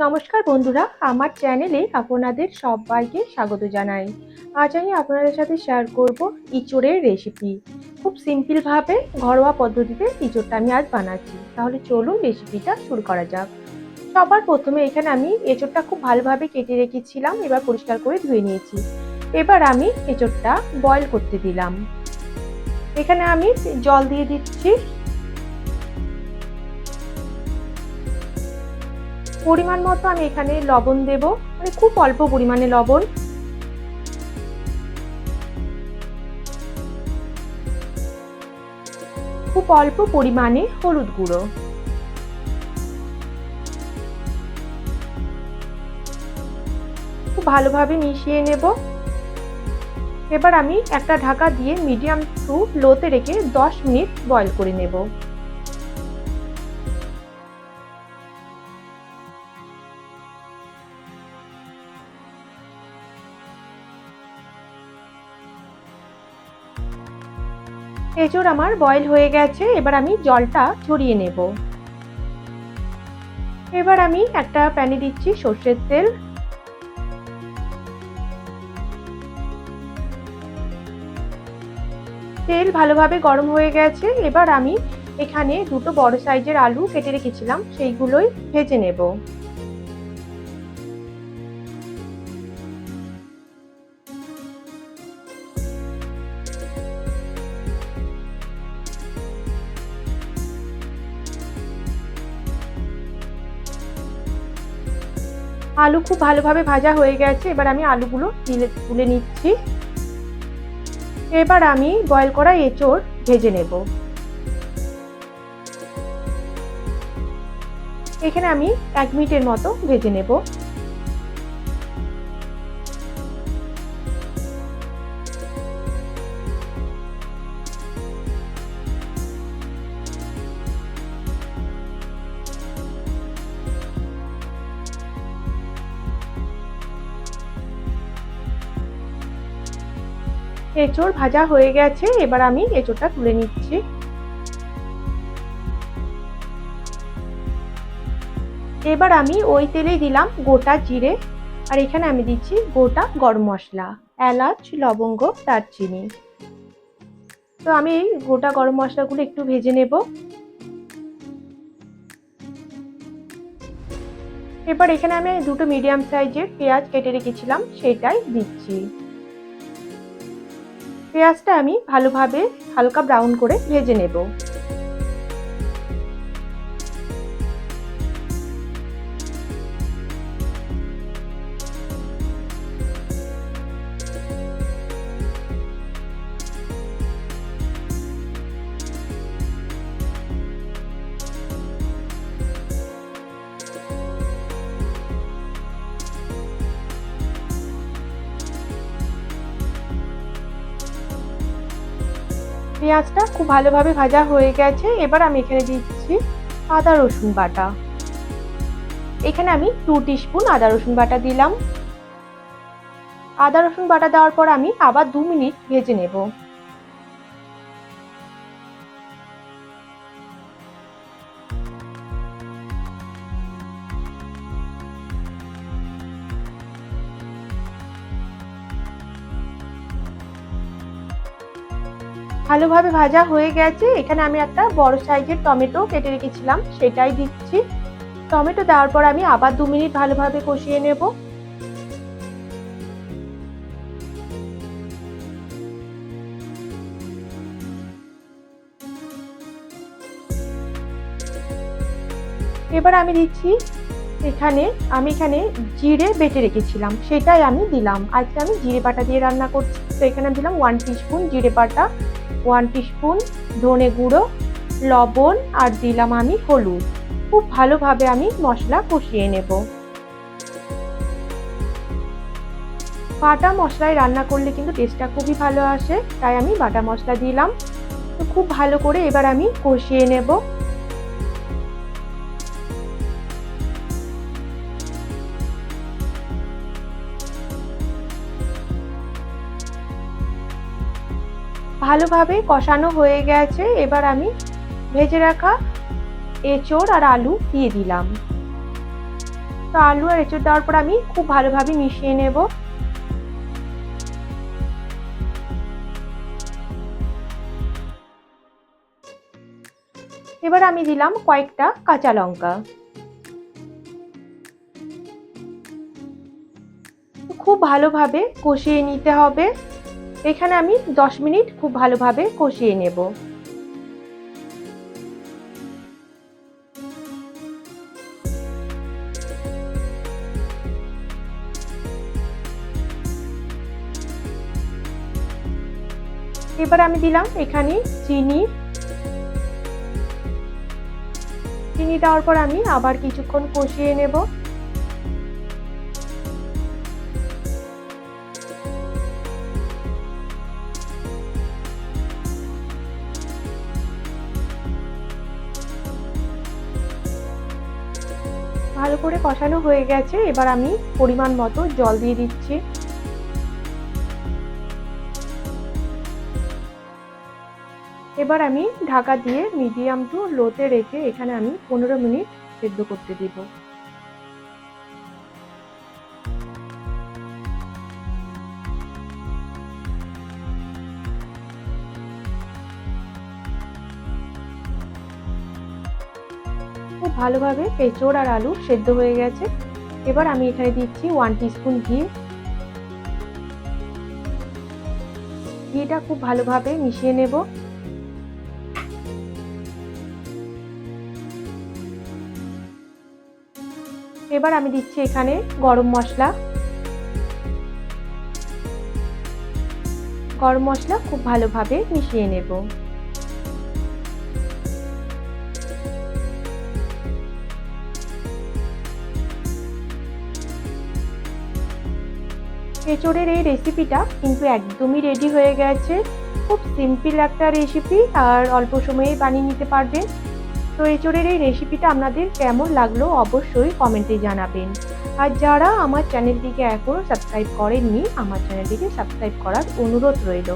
নমস্কার বন্ধুরা, আমার চ্যানেলে আপনাদের সবাইকে স্বাগত জানাই। আজ আমি আপনাদের সাথে শেয়ার করব ইঁচড়ের রেসিপি খুব সিম্পলভাবে ঘরোয়া পদ্ধতিতে ইঁচড়টা আমি আজ বানাচ্ছি। তাহলে চলুন রেসিপিটা শুরু করা যাক। সবার প্রথমে এখানে আমি এঁচড়টা খুব ভালোভাবে কেটে রেখেছিলাম, এবার পরিষ্কার করে ধুয়ে নিয়েছি। এবার আমি এঁচড়টা বয়েল করতে দিলাম। এখানে আমি জল দিয়ে দিচ্ছি পরিমাণ মতো আমি এখানে লবণ দেব। মানে খুব অল্প পরিমাণে লবণ। খুব অল্প পরিমাণে হলুদ গুঁড়ো। খুব ভালোভাবে মিশিয়ে নেব। এবার আমি একটা ঢাকা দিয়ে মিডিয়াম টু লোতে রেখে দশ মিনিট বয়ল করে নেব। এঁচড় আমার বয়েল হয়ে গেছে, এবার আমি জলটা ঝরিয়ে নেব। এবার আমি একটা প্যানে দিচ্ছি সর্ষের তেল। তেল ভালোভাবে গরম হয়ে গেছে, এবার আমি এখানে দুটো বড় সাইজের আলু কেটে রেখেছিলাম, সেইগুলোই ভেজে নেব। আলু খুব ভালোভাবে ভাজা হয়ে গেছে। এবার আমি আলুগুলো তুলে তুলে নিচ্ছি। এবার আমি বয়েল করা এঁচোড় ভেজে নেব। এখানে আমি এক মিনিটের মতো ভেজে নেব। এঁচড় ভাজা হয়ে গেছে, এবার আমি এঁচড়টা তুলে নিচ্ছি। এবার আমি ওই তেলেই দিলাম গোটা জিরে, আর এখানে আমি দিচ্ছি গোটা গরম মশলা, এলাচ, লবঙ্গ, দারচিনি। তো আমি এই গোটা গরম মশলাগুলো একটু ভেজে নেব। এবার এখানে আমি দুটো মিডিয়াম সাইজের পেঁয়াজ কেটে রেখেছিলাম, সেটাই দিচ্ছি। পেঁয়াজটা আমি ভালোভাবে হালকা ব্রাউন করে ভেজে নেব। পেঁয়াজটা খুব ভালোভাবে ভাজা হয়ে গেছে। এবার আমি এখানে দিচ্ছি আদা, রসুন বাটা। এখানে আমি টু স্পুন আদা, রসুন বাটা দিলাম। আদা, রসুন বাটা দেওয়ার পর আমি আবার দু মিনিট ভেজে নেব। ভালোভাবে ভাজা হয়ে গেছে। এখানে আমি একটা বড় সাইজের টমেটো কেটে রেখেছিলাম, সেটাই দিচ্ছি। টমেটো দেওয়ার পর আমি আবার দু মিনিট ভালোভাবে কষিয়ে নেব। এবার আমি দিচ্ছি, এখানে আমি এখানে জিরে বেটে রেখেছিলাম, সেটাই আমি দিলাম। আজকে আমি জিরে বাটা দিয়ে রান্না করছি। তো এখানে দিলাম ওয়ান টিস্পুন জিরে বাটা। ওয়ান টিস্পুন, ধনে গুঁড়ো, লবণ আর দিলাম আমি হলুদ। খুব ভালোভাবে আমি মশলা কষিয়ে নেব। বাটা মশলায় রান্না করলে কিন্তু টেস্টটা খুবই ভালো আসে, তাই আমি বাটা মশলা দিলাম। তো খুব ভালো করে এবার আমি কষিয়ে নেব। ভালোভাবে কষানো হয়ে গেছে। এবার আমি ভেজে রাখা এঁচড় আর আলু দিয়ে দিলাম। তো আলু আর এঁচড় দেওয়ার পর আমি খুব ভালোভাবে মিশিয়ে নেব। এবার আমি দিলাম কয়েকটা কাঁচা লঙ্কা। খুব ভালোভাবে কষিয়ে নিতে হবে। এখানে আমি দশ মিনিট খুব ভালোভাবে কষিয়ে নেব। এবার আমি দিলাম এখানে চিনি। চিনি দেওয়ার পর আমি আবার কিছুক্ষণ কষিয়ে নেব। করে কষানো হয়ে গেছে, এবার আমি পরিমাণ মতো জল দিয়ে দিচ্ছি। এবার আমি ঢাকা দিয়ে মিডিয়াম টু লোতে রেখে এখানে আমি পনেরো মিনিট সেদ্ধ করতে দিব। খুব ভালোভাবে এঁচড় আর আলু সেদ্ধ হয়ে গেছে। এবার আমি এখানে দিচ্ছি ওয়ান টিস্পুন ঘি। ঘিটা খুব ভালোভাবে মিশিয়ে নেব। এবার আমি দিচ্ছি এখানে গরম মশলা। গরম মশলা খুব ভালোভাবে মিশিয়ে নেব। এঁচড়ের এই রেসিপিটা কিন্তু একদমই রেডি হয়ে গেছে। খুব সিম্পল একটা রেসিপি আর অল্প সময়েই বানিয়ে নিতে পারবেন। তো এঁচড়ের এই রেসিপিটা আপনাদের কেমন লাগল অবশ্যই কমেন্টে জানাবেন। আর যারা আমার চ্যানেলটিকে এখনও সাবস্ক্রাইব করেননি, আমার চ্যানেলটিকে সাবস্ক্রাইব করার অনুরোধ রইল।